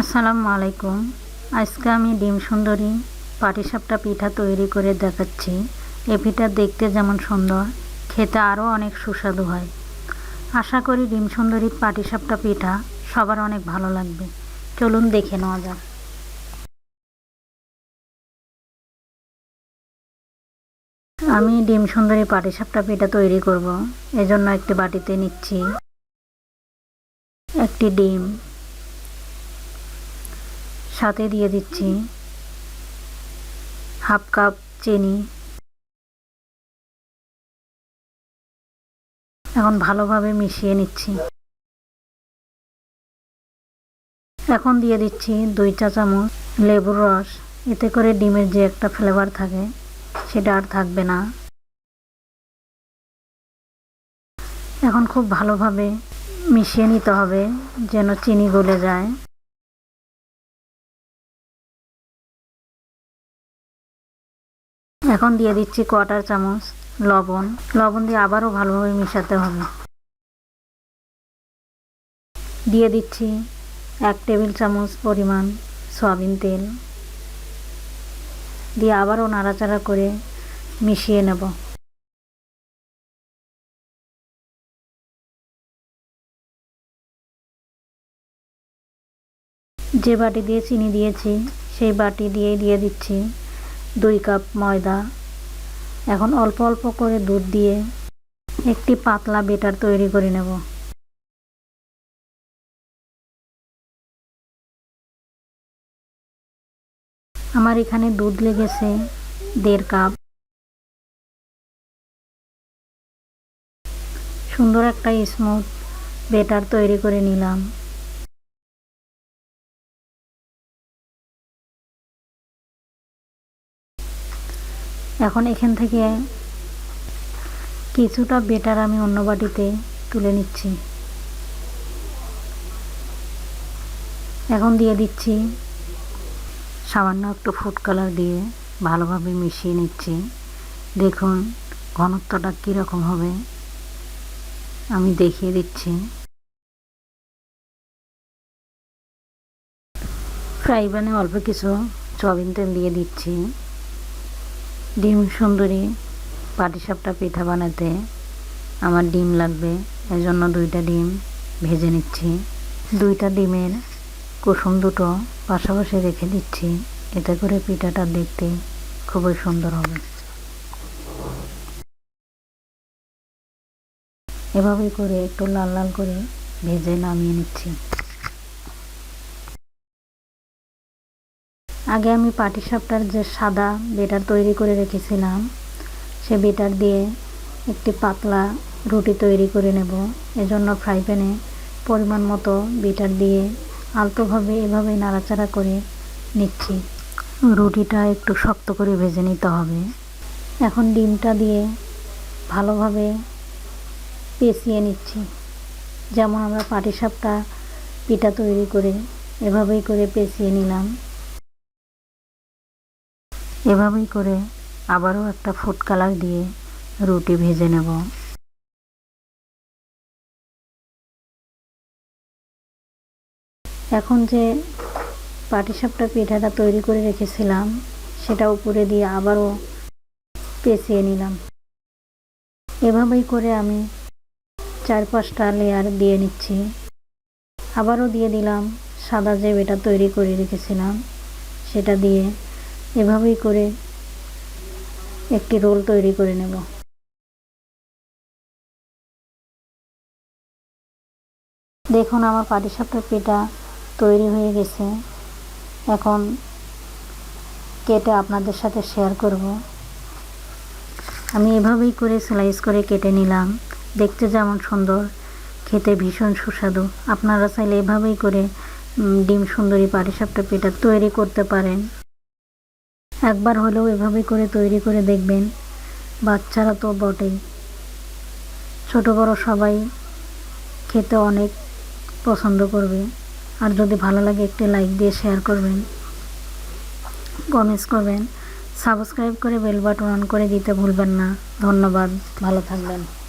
আসসালামু আলাইকুম। আজকে আমি ডিম সুন্দরী পাটিসাপটা পিঠা তৈরি করে দেখাচ্ছি। এই পিঠা দেখতে যেমন সুন্দর, খেতে আরও অনেক সুস্বাদু হয়। আশা করি ডিম সুন্দরী পাটিসাপটা পিঠা সবার অনেক ভালো লাগবে। চলুন দেখে নেওয়া যাক। আমি ডিম সুন্দরী পাটিসাপটা পিঠা তৈরি করব। এজন্য একটি বাটিতে নিচ্ছি একটি ডিম। সাথে দিয়ে দিচ্ছি। হাফ কাপ চিনি। এখন ভালোভাবে মিশিয়ে নিচ্ছি। এখন দিয়ে দিচ্ছি দুই চা চামচ লেবুর রস। এতে করে ডিমের যে একটা ফ্লেভার থাকে, সেটা আর থাকবে না। এখন খুব ভালোভাবে মিশিয়ে নিতে হবে, যেন চিনি গলে যায়। এখন দিয়ে দিচ্ছি কোয়াটার চামচ, লবণ। লবণ দিয়ে আবারও ভালোভাবে মেশাতে হবে। দিয়ে দিচ্ছি এক টেবিল চামচ পরিমাণ সয়াবিন তেল। দিয়ে আবারও নাড়াচাড়া করে মিশিয়ে নেব। যে বাটি দিয়ে চিনি দিয়েছি, সেই বাটি দিয়েই দিয়ে দিচ্ছি। দুই কাপ ময়দা, এখন অল্প অল্প করে দুধ দিয়ে একটি পাতলা বেটার তৈরি করে নেব। আমার এখানে দুধ লেগেছে দেড় কাপ। সুন্দর একটা স্মুথ বেটার তৈরি করে নিলাম। এখন এখান থেকে কিছুটা বেটার আমি অন্য বাটিতে তুলে নিচ্ছি। এখন দিয়ে দিচ্ছি সামান্য একটু ফুড কালার দিয়ে ভালোভাবে মিশিয়ে নিচ্ছি। দেখুন ঘনত্বটা কীরকম হবে। আমি দেখিয়ে দিচ্ছি। ফ্রাই প্যানে অল্প কিছু সয়াবিন তেল দিয়ে দিচ্ছি। ডিম সুন্দরী পাটিসাপটা পিঠা বানাতে আমার ডিম লাগবে। এজন্য দুইটা ডিম ভেজে নিচ্ছি। দুইটা ডিমের কুসুম দুটো পাশাপাশি রেখে দিচ্ছি। এতে করে পিঠাটা দেখতে খুবই সুন্দর হবে। এভাবে করে একটু লাল লাল করে ভেজে নামিয়ে নিচ্ছি। আগে আমি পাটিসাপটার যে সাদা বেটার তৈরি করে রেখেছিলাম, সে বেটার দিয়ে একটি পাতলা রুটি তৈরি করে নেব। এজন্য ফ্রাই প্যানে পরিমাণ মতো বেটার দিয়ে আলতোভাবে এভাবে নাড়াচাড়া করে নিচ্ছি। রুটিটা একটু শক্ত করে ভেজে নিতে হবে। এখন ডিমটা দিয়ে ভালোভাবে পেঁচিয়ে নিচ্ছি। যেমন আমরা পাটিসাপটা পিঠা তৈরি করে এভাবেই করে পেঁচিয়ে নিলাম। এভাবেই করে আবারও একটা ফুড কালার দিয়ে রুটি ভেজে নেব। এখন যে পাটিসাপটা পিঠাটা তৈরি করে রেখেছিলাম, সেটা উপরে দিয়ে আবারও পেঁচিয়ে নিলাম। এভাবেই করে আমি চার পাঁচটা লেয়ার দিয়ে নিচ্ছি। আবারও দিয়ে দিলাম সাদা যে বেটা তৈরি করে রেখেছিলাম, সেটা দিয়ে এভাবেই করে একটি রোল তৈরি করে নেব। দেখুন, আমার পাটিসাপটার পিঠা তৈরি হয়ে গেছে। এখন কেটে আপনাদের সাথে শেয়ার করব। আমি এভাবেই করে স্লাইস করে কেটে নিলাম। দেখতে যেমন সুন্দর, খেতে ভীষণ সুস্বাদু। আপনারা চাইলে এভাবেই করে ডিম সুন্দরী পাটিসাপটা পিঠা তৈরি করতে পারেন। একবার হলেও এভাবে করে তৈরি করে দেখবেন, বাচ্চারা তো বটেই। ছোট বড় সবাই খেতে অনেক পছন্দ করবে। আর যদি ভালো লাগে একটি লাইক দিয়ে শেয়ার করবেন, কমেন্টস করবেন, সাবস্ক্রাইব করে বেল বাটন অন করে দিতে ভুলবেন না। ধন্যবাদ, ভালো থাকবেন।